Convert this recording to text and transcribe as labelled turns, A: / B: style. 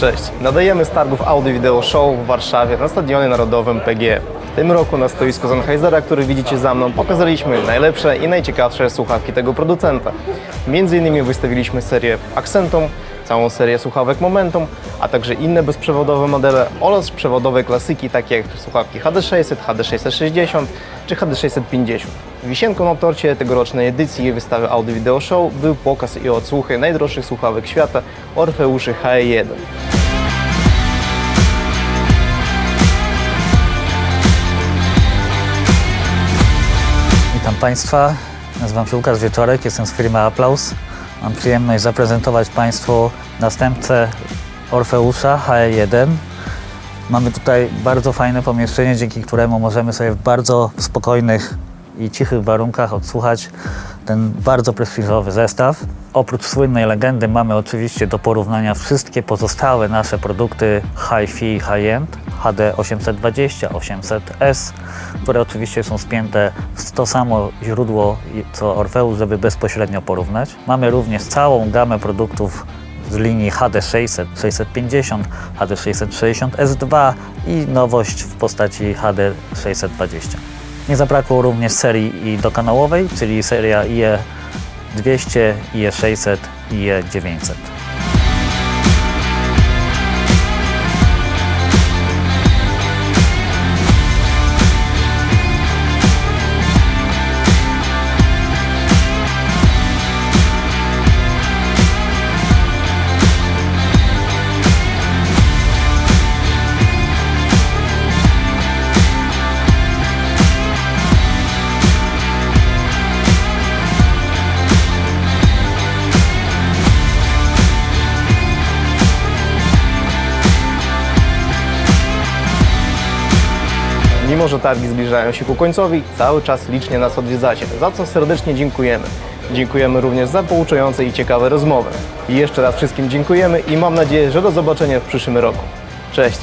A: Cześć, nadajemy z targów Audio Video Show w Warszawie na Stadionie Narodowym PGE. W tym roku na stoisku Sennheisera, który widzicie za mną, pokazaliśmy najlepsze i najciekawsze słuchawki tego producenta. Między innymi wystawiliśmy serię Accentum, całą serię słuchawek Momentum, a także inne bezprzewodowe modele oraz przewodowe klasyki takie jak słuchawki HD600, HD660 czy HD650. Wisienką na torcie tegorocznej edycji wystawy Audio Video Show był pokaz i odsłuchy najdroższych słuchawek świata Orfeuszy HE1.
B: Państwa, nazywam się Łukasz Wieczorek, jestem z firmy Applaus. Mam przyjemność zaprezentować Państwu następcę Orfeusza HE1. Mamy tutaj bardzo fajne pomieszczenie, dzięki któremu możemy sobie w bardzo spokojnych i cichych warunkach odsłuchać ten bardzo prestiżowy zestaw. Oprócz słynnej legendy mamy oczywiście do porównania wszystkie pozostałe nasze produkty hi-fi high-end HD 820, 800S, które oczywiście są spięte w to samo źródło co Orfeus, żeby bezpośrednio porównać. Mamy również całą gamę produktów z linii HD600, 650, HD660 S2 i nowość w postaci HD620. Nie zabrakło również serii i dokanałowej, czyli seria IE200, IE600 IE900.
A: Mimo, że targi zbliżają się ku końcowi, cały czas licznie nas odwiedzacie, za co serdecznie dziękujemy. Dziękujemy również za pouczające i ciekawe rozmowy. I jeszcze raz wszystkim dziękujemy i mam nadzieję, że do zobaczenia w przyszłym roku. Cześć!